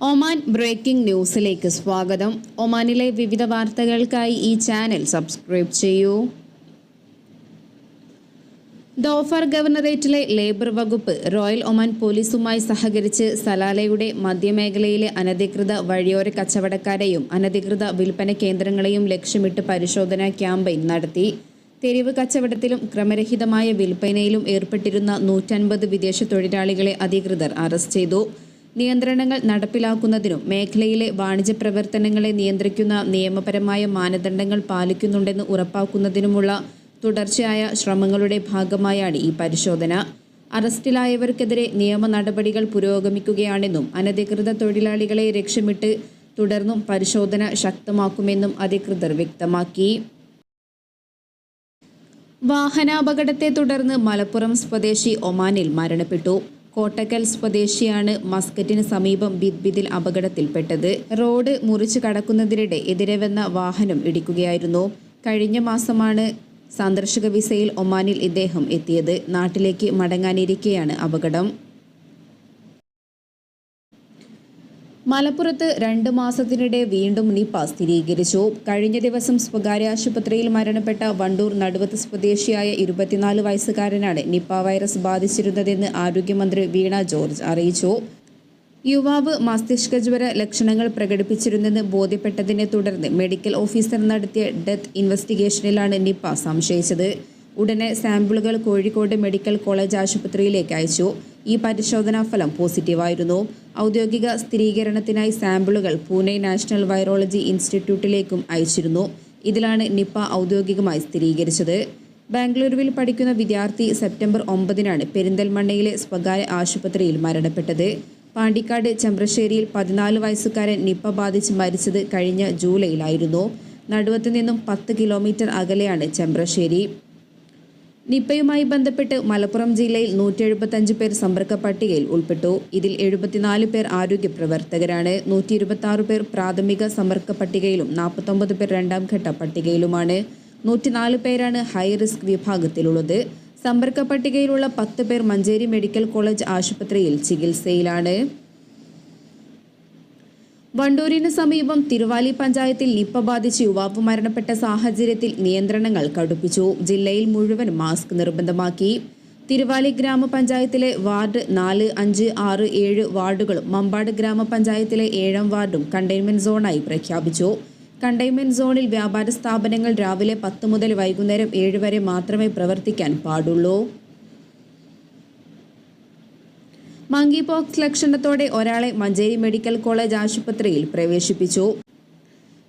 Oman breaking ന്യൂസിലേക്ക് സ്വാഗതം. ഒമാനിലെ വിവിധ വാർത്തകൾക്കായി ഈ ചാനൽ സബ്സ്ക്രൈബ് ചെയ്യൂ. ദോഫർ ഗവർണറേറ്റിലെ ലേബർ വകുപ്പ് റോയൽ ഒമാൻ പോലീസുമായി സഹകരിച്ച് സലാലയുടെ മധ്യമേഖലയിലെ അനധികൃത വഴിയോര കച്ചവടക്കാരെയും അനധികൃത വിൽപ്പന കേന്ദ്രങ്ങളെയും ലക്ഷ്യമിട്ട് പരിശോധനാ ക്യാമ്പയിൻ നടത്തി. തെരുവ് കച്ചവടത്തിലും ക്രമരഹിതമായ വിൽപ്പനയിലും ഏർപ്പെട്ടിരുന്ന നൂറ്റൻപത് വിദേശ തൊഴിലാളികളെ അധികൃതർ അറസ്റ്റ് ചെയ്തു. നിയന്ത്രണങ്ങൾ നടപ്പിലാക്കുന്നതിനും മേഖലയിലെ വാണിജ്യ പ്രവർത്തനങ്ങളെ നിയന്ത്രിക്കുന്ന നിയമപരമായ മാനദണ്ഡങ്ങൾ പാലിക്കുന്നുണ്ടെന്ന് ഉറപ്പാക്കുന്നതിനുമുള്ള തുടർച്ചയായ ശ്രമങ്ങളുടെ ഭാഗമായാണ് ഈ പരിശോധന. അറസ്റ്റിലായവർക്കെതിരെ നിയമ നടപടികൾ പുരോഗമിക്കുകയാണെന്നും അനധികൃത തൊഴിലാളികളെ ലക്ഷ്യമിട്ട് തുടർന്നും പരിശോധന ശക്തമാക്കുമെന്നും അധികൃതർ വ്യക്തമാക്കി. വാഹനാപകടത്തെ തുടർന്ന് മലപ്പുറം സ്വദേശി ഒമാനിൽ മരണപ്പെട്ടു. കോട്ടക്കൽ സ്വദേശിയാണ് മസ്കറ്റിന് സമീപം ബിദ്ബിദിൽ അപകടത്തിൽപ്പെട്ടത്. റോഡ് മുറിച്ചു കടക്കുന്നതിനിടെ എതിരെ വന്ന വാഹനം ഇടിക്കുകയായിരുന്നു. കഴിഞ്ഞ മാസമാണ് സന്ദർശക വിസയിൽ ഒമാനിൽ ഇദ്ദേഹം എത്തിയത്. നാട്ടിലേക്ക് മടങ്ങാനിരിക്കെയാണ് അപകടം. മലപ്പുറത്ത് രണ്ട് മാസത്തിനിടെ വീണ്ടും നിപ സ്ഥിരീകരിച്ചു. കഴിഞ്ഞ ദിവസം സ്വകാര്യ ആശുപത്രിയിൽ മരണപ്പെട്ട വണ്ടൂർ നടുവത്ത് സ്വദേശിയായ ഇരുപത്തിനാല് വയസ്സുകാരനാണ് നിപ വൈറസ് ബാധിച്ചിരുന്നതെന്ന് ആരോഗ്യമന്ത്രി വീണ ജോർജ് അറിയിച്ചു. യുവാവ് മസ്തിഷ്കജ്വര ലക്ഷണങ്ങൾ പ്രകടിപ്പിച്ചിരുന്നെന്ന് ബോധ്യപ്പെട്ടതിനെ തുടർന്ന് മെഡിക്കൽ ഓഫീസർ നടത്തിയ ഡെത്ത് ഇൻവെസ്റ്റിഗേഷനിലാണ് നിപ സംശയിച്ചത്. ഉടനെ സാമ്പിളുകൾ കോഴിക്കോട് മെഡിക്കൽ കോളേജ് ആശുപത്രിയിലേക്ക് അയച്ചു. ഈ പരിശോധനാ ഫലം പോസിറ്റീവായിരുന്നു. ഔദ്യോഗിക സ്ഥിരീകരണത്തിനായി സാമ്പിളുകൾ പൂനെ നാഷണൽ വൈറോളജി ഇൻസ്റ്റിറ്റ്യൂട്ടിലേക്കും അയച്ചിരുന്നു. ഇതിലാണ് നിപ്പ ഔദ്യോഗികമായി സ്ഥിരീകരിച്ചത്. ബാംഗ്ലൂരുവിൽ പഠിക്കുന്ന വിദ്യാർത്ഥി സെപ്റ്റംബർ ഒമ്പതിനാണ് പെരിന്തൽമണ്ണയിലെ സ്വകാര്യ ആശുപത്രിയിൽ മരണപ്പെട്ടത്. പാണ്ടിക്കാട് ചെമ്പ്രശ്ശേരിയിൽ പതിനാല് വയസ്സുകാരൻ നിപ്പ ബാധിച്ച് മരിച്ചത് കഴിഞ്ഞ ജൂലൈയിലായിരുന്നു. നടുവത്ത് നിന്നും പത്ത് കിലോമീറ്റർ അകലെയാണ് ചെമ്പ്രശ്ശേരി നിപ്പയുമായി ബന്ധപ്പെട്ട് മലപ്പുറം ജില്ലയിൽ നൂറ്റി എഴുപത്തഞ്ച് പേർ സമ്പർക്ക പട്ടികയിൽ ഉൾപ്പെട്ടു. ഇതിൽ എഴുപത്തിനാല് പേർ ആരോഗ്യ പ്രവർത്തകരാണ്. നൂറ്റി ഇരുപത്തി ആറ് പേർ പ്രാഥമിക സമ്പർക്ക പട്ടികയിലും നാൽപ്പത്തൊമ്പത് പേർ രണ്ടാം ഘട്ട പട്ടികയിലുമാണ്. നൂറ്റിനാല് പേരാണ് ഹൈ റിസ്ക് വിഭാഗത്തിലുള്ളത്. സമ്പർക്ക പട്ടികയിലുള്ള പത്ത് പേർ മഞ്ചേരി മെഡിക്കൽ കോളേജ് ആശുപത്രിയിൽ ചികിത്സയിലാണ്. വണ്ടൂരിന് സമീപം തിരുവാലി പഞ്ചായത്തിൽ നിപ്പ ബാധിച്ച് യുവാവ് മരണപ്പെട്ട സാഹചര്യത്തിൽ നിയന്ത്രണങ്ങൾ കടുപ്പിച്ചു. ജില്ലയിൽ മുഴുവൻ മാസ്ക് നിർബന്ധമാക്കി. തിരുവാലി ഗ്രാമപഞ്ചായത്തിലെ വാർഡ് നാല് അഞ്ച് ആറ് ഏഴ് വാർഡുകളും മമ്പാട് ഗ്രാമപഞ്ചായത്തിലെ ഏഴാം വാർഡും കണ്ടെയ്ൻമെന്റ് സോണായി പ്രഖ്യാപിച്ചു. കണ്ടെയ്ൻമെന്റ് സോണിൽ വ്യാപാര സ്ഥാപനങ്ങൾ രാവിലെ പത്ത് മുതൽ വൈകുന്നേരം ഏഴ് വരെ മാത്രമേ പ്രവർത്തിക്കാൻ പാടുള്ളൂ. മങ്കി പോക്സ് ലക്ഷണത്തോടെ ഒരാളെ മഞ്ചേരി മെഡിക്കൽ കോളേജ് ആശുപത്രിയിൽ പ്രവേശിപ്പിച്ചു.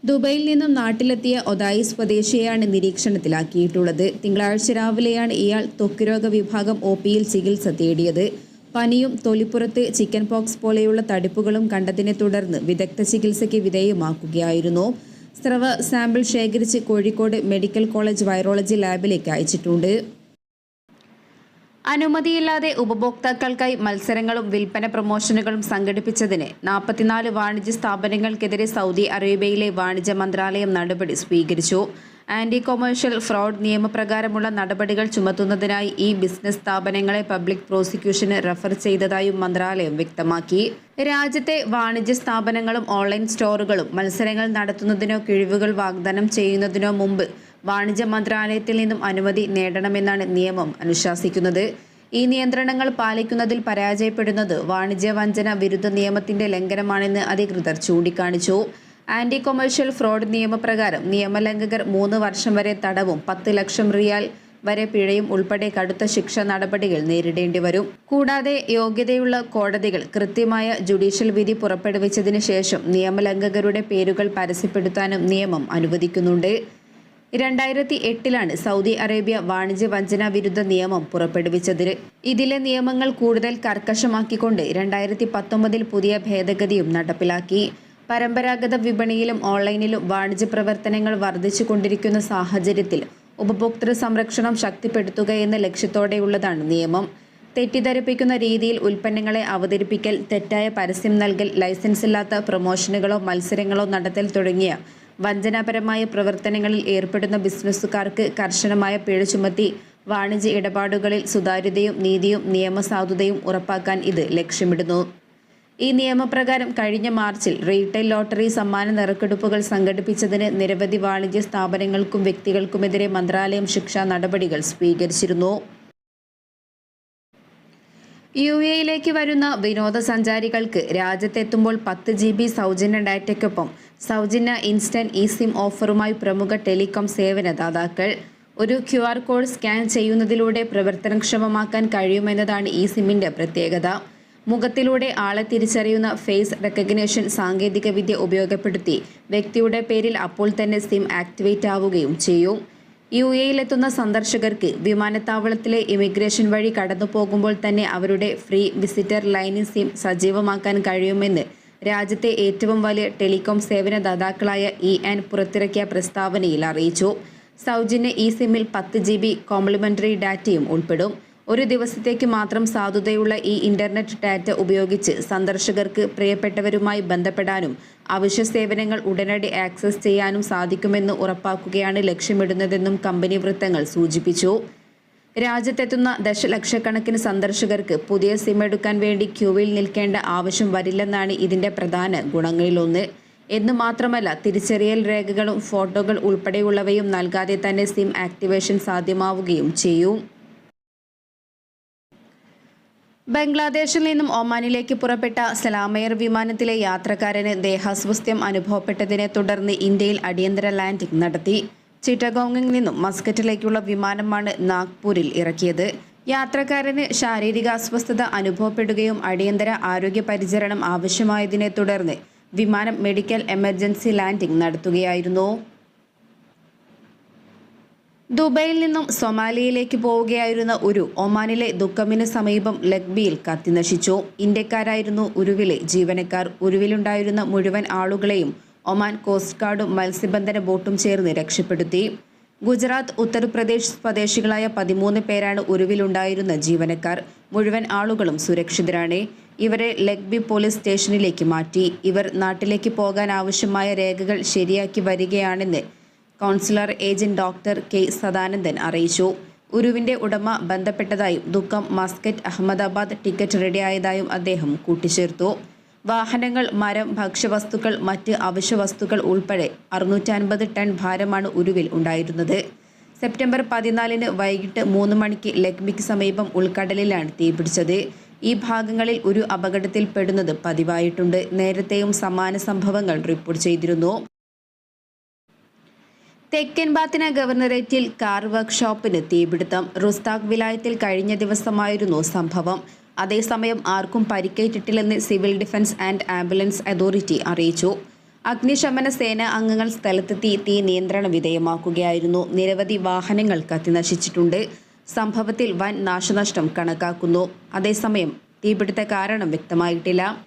ദുബൈയിൽ നിന്നും നാട്ടിലെത്തിയ ഒതായി സ്വദേശിയെയാണ് നിരീക്ഷണത്തിലാക്കിയിട്ടുള്ളത്. തിങ്കളാഴ്ച രാവിലെയാണ് ഇയാൾ ത്വക്കുരോഗ വിഭാഗം ഒ പിയിൽ ചികിത്സ തേടിയത്. പനിയും തൊലിപ്പുറത്ത് ചിക്കൻ പോക്സ് പോലെയുള്ള തടിപ്പുകളും കണ്ടതിനെ തുടർന്ന് വിദഗ്ധ ചികിത്സയ്ക്ക് വിധേയമാക്കുകയായിരുന്നു. സ്രവ സാമ്പിൾ ശേഖരിച്ച് കോഴിക്കോട് മെഡിക്കൽ കോളേജ് വൈറോളജി ലാബിലേക്ക് അയച്ചിട്ടുണ്ട്. അനുമതിയില്ലാതെ ഉപഭോക്താക്കൾക്കായി മത്സരങ്ങളും വിൽപ്പന പ്രമോഷനുകളും സംഘടിപ്പിച്ചതിന് നാൽപ്പത്തിനാല് വാണിജ്യ സ്ഥാപനങ്ങൾക്കെതിരെ സൗദി അറേബ്യയിലെ വാണിജ്യ മന്ത്രാലയം നടപടി സ്വീകരിച്ചു. ആന്റി കൊമേഴ്ഷ്യൽ ഫ്രോഡ് നിയമപ്രകാരമുള്ള നടപടികൾ ചുമത്തുന്നതിനായി ഈ ബിസിനസ് സ്ഥാപനങ്ങളെ പബ്ലിക് പ്രോസിക്യൂഷന് റഫർ ചെയ്തതായും മന്ത്രാലയം വ്യക്തമാക്കി. രാജ്യത്തെ വാണിജ്യ സ്ഥാപനങ്ങളും ഓൺലൈൻ സ്റ്റോറുകളും മത്സരങ്ങൾ നടത്തുന്നതിനോ കിഴിവുകൾ വാഗ്ദാനം ചെയ്യുന്നതിനോ മുമ്പ് വാണിജ്യ മന്ത്രാലയത്തിൽ നിന്നും അനുമതി നേടണമെന്നാണ് നിയമം അനുശാസിക്കുന്നത്. ഈ നിയന്ത്രണങ്ങൾ പാലിക്കുന്നതിൽ പരാജയപ്പെടുന്നത് വാണിജ്യ വഞ്ചന വിരുദ്ധ നിയമത്തിന്റെ ലംഘനമാണെന്ന് അധികൃതർ ചൂണ്ടിക്കാണിച്ചു. ആന്റി കൊമേഴ്ഷ്യൽ ഫ്രോഡ് നിയമപ്രകാരം നിയമലംഘകർ മൂന്ന് വർഷം വരെ തടവും പത്ത് ലക്ഷം റിയാൽ വരെ പിഴയും ഉൾപ്പെടെ കടുത്ത ശിക്ഷ നടപടികൾ നേരിടേണ്ടി വരും. കൂടാതെ യോഗ്യതയുള്ള കോടതികൾ കൃത്യമായ ജുഡീഷ്യൽ വിധി പുറപ്പെടുവിച്ചതിന് ശേഷം നിയമലംഘകരുടെ പേരുകൾ പരസ്യപ്പെടുത്താനും നിയമം അനുവദിക്കുന്നുണ്ട്. രണ്ടായിരത്തി എട്ടിലാണ് സൗദി അറേബ്യ വാണിജ്യ വഞ്ചന വിരുദ്ധ നിയമം പുറപ്പെടുവിച്ചത് ഇതിലെ നിയമങ്ങൾ കൂടുതൽ കർക്കശമാക്കിക്കൊണ്ട് രണ്ടായിരത്തി പത്തൊമ്പതിൽ പുതിയ ഭേദഗതിയും നടപ്പിലാക്കി. പരമ്പരാഗത വിപണിയിലും ഓൺലൈനിലും വാണിജ്യ പ്രവർത്തനങ്ങൾ വർദ്ധിച്ചു കൊണ്ടിരിക്കുന്ന സാഹചര്യത്തിൽ ഉപഭോക്തൃ സംരക്ഷണം ശക്തിപ്പെടുത്തുക എന്ന ലക്ഷ്യത്തോടെയുള്ളതാണ് നിയമം. തെറ്റിദ്ധരിപ്പിക്കുന്ന രീതിയിൽ ഉൽപ്പന്നങ്ങളെ അവതരിപ്പിക്കൽ തെറ്റായ പരസ്യം നൽകൽ ലൈസൻസ് ഇല്ലാത്ത പ്രൊമോഷനുകളോ മത്സരങ്ങളോ നടത്തൽ തുടങ്ങിയ വഞ്ചനാപരമായ പ്രവർത്തനങ്ങളിൽ ഏർപ്പെടുന്ന ബിസിനസ്സുകാർക്ക് കർശനമായ പിഴ ചുമത്തി വാണിജ്യ ഇടപാടുകളിൽ സുതാര്യതയും നീതിയും നിയമസാധുതയും ഉറപ്പാക്കാൻ ഇത് ലക്ഷ്യമിടുന്നു. ഈ നിയമപ്രകാരം കഴിഞ്ഞ മാർച്ചിൽ റീറ്റെയിൽ ലോട്ടറി സമ്മാന നറുക്കെടുപ്പുകൾ സംഘടിപ്പിച്ചതിന് നിരവധി വാണിജ്യ സ്ഥാപനങ്ങൾക്കും വ്യക്തികൾക്കുമെതിരെ മന്ത്രാലയം ശിക്ഷാ നടപടികൾ സ്വീകരിച്ചിരുന്നു. യു എയിലേക്ക് വരുന്ന വിനോദസഞ്ചാരികൾക്ക് രാജ്യത്തെത്തുമ്പോൾ പത്ത് ജി ബി സൗജന്യ ഡാറ്റയ്ക്കൊപ്പം സൗജന്യ ഇൻസ്റ്റന്റ് ഇ സിം ഓഫറുമായി പ്രമുഖ ടെലികോം സേവനദാതാക്കൾ ഒരു ക്യു ആർ കോഡ് സ്കാൻ ചെയ്യുന്നതിലൂടെ പ്രവർത്തനക്ഷമമാക്കാൻ കഴിയുമെന്നതാണ് ഈ സിമ്മിന്റെ പ്രത്യേകത. മുഖത്തിലൂടെ ആളെ തിരിച്ചറിയുന്ന ഫേസ് റെക്കഗ്നേഷൻ സാങ്കേതികവിദ്യ ഉപയോഗപ്പെടുത്തി വ്യക്തിയുടെ പേരിൽ അപ്പോൾ തന്നെ സിം ആക്ടിവേറ്റ് ആവുകയും ചെയ്യും. യു എയിലെത്തുന്ന സന്ദർശകർക്ക് വിമാനത്താവളത്തിലെ ഇമിഗ്രേഷൻ വഴി കടന്നു തന്നെ അവരുടെ ഫ്രീ വിസിറ്റർ ലൈനിൽ സിം സജീവമാക്കാൻ കഴിയുമെന്ന് രാജ്യത്തെ ഏറ്റവും വലിയ ടെലികോം സേവന ദാതാക്കളായ ഇ ആൻ പുറത്തിറക്കിയ പ്രസ്താവനയിൽ അറിയിച്ചു. സൗജന്യ ഇ സിമ്മിൽ പത്ത് ജി ബി കോംപ്ലിമെന്ററി ഡാറ്റയും ഉൾപ്പെടും. ഒരു ദിവസത്തേക്ക് മാത്രം സാധുതയുള്ള ഈ ഇന്റർനെറ്റ് ഡാറ്റ ഉപയോഗിച്ച് സന്ദർശകർക്ക് പ്രിയപ്പെട്ടവരുമായി ബന്ധപ്പെടാനും അവശ്യ സേവനങ്ങൾ ഉടനടി ആക്സസ് ചെയ്യാനും സാധിക്കുമെന്ന് ഉറപ്പാക്കുകയാണ് ലക്ഷ്യമിടുന്നതെന്നും കമ്പനി വൃത്തങ്ങൾ സൂചിപ്പിച്ചു. രാജ്യത്തെത്തുന്ന ദശലക്ഷക്കണക്കിന് സന്ദർശകർക്ക് പുതിയ സിം എടുക്കാൻ വേണ്ടി ക്യൂവിൽ നിൽക്കേണ്ട ആവശ്യം വരില്ലെന്നാണ് ഇതിന്റെ പ്രധാന ഗുണങ്ങളിലൊന്ന്. എന്ന് മാത്രമല്ല തിരിച്ചറിയൽ രേഖകളും ഫോട്ടോകൾ ഉൾപ്പെടെയുള്ളവയും നൽകാതെ തന്നെ സിം ആക്ടിവേഷൻ സാധ്യമാവുകയും ചെയ്യും. ബംഗ്ലാദേശിൽ നിന്നും ഒമാനിലേക്ക് പുറപ്പെട്ട സലാമയർ വിമാനത്തിലെ യാത്രക്കാരന് ദേഹാസ്വസ്ഥ്യം അനുഭവപ്പെട്ടതിനെ തുടർന്ന് ഇന്ത്യയിൽ അടിയന്തര ലാൻഡിംഗ് നടത്തി. ചിറ്റഗോങ്ങിൽ നിന്നും മസ്കറ്റിലേക്കുള്ള വിമാനമാണ് നാഗ്പൂരിൽ ഇറക്കിയത്. യാത്രക്കാരന് ശാരീരിക അസ്വസ്ഥത അനുഭവപ്പെടുകയും അടിയന്തര ആരോഗ്യ പരിചരണം ആവശ്യമായതിനെ തുടർന്ന് വിമാനം മെഡിക്കൽ എമർജൻസി ലാൻഡിംഗ് നടത്തുകയായിരുന്നു. ദുബൈയിൽ നിന്നും സൊമാലിയയിലേക്ക് പോവുകയായിരുന്ന ഒരു ഒമാനിലെ ദുഃഖമിന് സമീപം ലഗ്ബിയിൽ കത്തിനശിച്ചു ഇന്ത്യക്കാരായിരുന്നു ഉരുവിലെ ജീവനക്കാർ. ഉരുവിലുണ്ടായിരുന്ന മുഴുവൻ ആളുകളെയും ഒമാൻ കോസ്റ്റ് ഗാർഡും മത്സ്യബന്ധന ബോട്ടും ചേർന്ന് രക്ഷപ്പെടുത്തി. ഗുജറാത്ത് ഉത്തർപ്രദേശ് സ്വദേശികളായ പതിമൂന്ന് പേരാണ് ഉരുവിലുണ്ടായിരുന്ന ജീവനക്കാർ. മുഴുവൻ ആളുകളും സുരക്ഷിതരാണ്. ഇവരെ ലഗ്ബി പോലീസ് സ്റ്റേഷനിലേക്ക് മാറ്റി. ഇവർ നാട്ടിലേക്ക് പോകാൻ ആവശ്യമായ രേഖകൾ ശരിയാക്കി വരികയാണെന്ന് councillor agent doctor K Sadanandan അറിയിച്ചു. ഉരുവിന്റെ ഉടമ ബന്ധപ്പെട്ടതായും ദുഃഖം മസ്കറ്റ് അഹമ്മദാബാദ് ടിക്കറ്റ് റെഡിയായതായും അദ്ദേഹം കൂട്ടിച്ചേർത്തു. വാഹനങ്ങൾ മരം ഭക്ഷ്യവസ്തുക്കൾ മറ്റ് അവശ്യവസ്തുക്കൾ ഉൾപ്പെടെ അറുന്നൂറ്റൻപത് ടൺ ഭാരമാണ് ഉരുവിൽ ഉണ്ടായിരുന്നത്. സെപ്റ്റംബർ പതിനാലിന് വൈകിട്ട് മൂന്ന് മണിക്ക് ലക്മിക്ക് സമീപം ഉൾക്കടലിലാണ് തീപിടിച്ചത് ഈ ഭാഗങ്ങളിൽ ഒരു അപകടത്തിൽ പെടുന്നത് പതിവായിട്ടുണ്ട്. നേരത്തെയും സമാന സംഭവങ്ങൾ റിപ്പോർട്ട് ചെയ്തിരുന്നു. തെക്കൻ ബാത്തിന ഗവർണറേറ്റിൽ കാർ വർക്ക്ഷോപ്പിന് തീപിടുത്തം. റുസ്താഖ് വിലായത്തിൽ കഴിഞ്ഞ ദിവസമായിരുന്നു സംഭവം. അതേസമയം ആർക്കും പരിക്കേറ്റിട്ടില്ലെന്ന് civil defence and ambulance authority അറിയിച്ചു. അഗ്നിശമന സേന അംഗങ്ങൾ സ്ഥലത്തെത്തി തീ നിയന്ത്രണ വിധേയമാക്കുകയായിരുന്നു. നിരവധി വാഹനങ്ങൾ കത്തിനശിച്ചിട്ടുണ്ട് സംഭവത്തിൽ വൻ നാശനഷ്ടം കണക്കാക്കുന്നു. അതേസമയം തീപിടുത്ത കാരണം വ്യക്തമായിട്ടില്ല.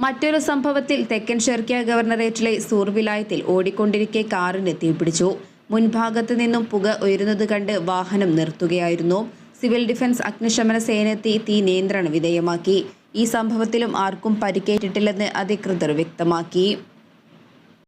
മറ്റൊരു സംഭവത്തിൽ തെക്കൻ ഷെർക്കിയ ഗവർണറേറ്റിലെ സൂർവിലായത്തിൽ ഓടിക്കൊണ്ടിരിക്കെ കാറിന് തീപിടിച്ചു. മുൻഭാഗത്തു നിന്നും പുക ഉയരുന്നത് കണ്ട് വാഹനം നിർത്തുകയായിരുന്നു. സിവിൽ ഡിഫൻസ് അഗ്നിശമന സേനയെത്തി തീ നിയന്ത്രണ വിധേയമാക്കി. ഈ സംഭവത്തിലും ആർക്കും പരിക്കേറ്റിട്ടില്ലെന്ന് അധികൃതർ വ്യക്തമാക്കി.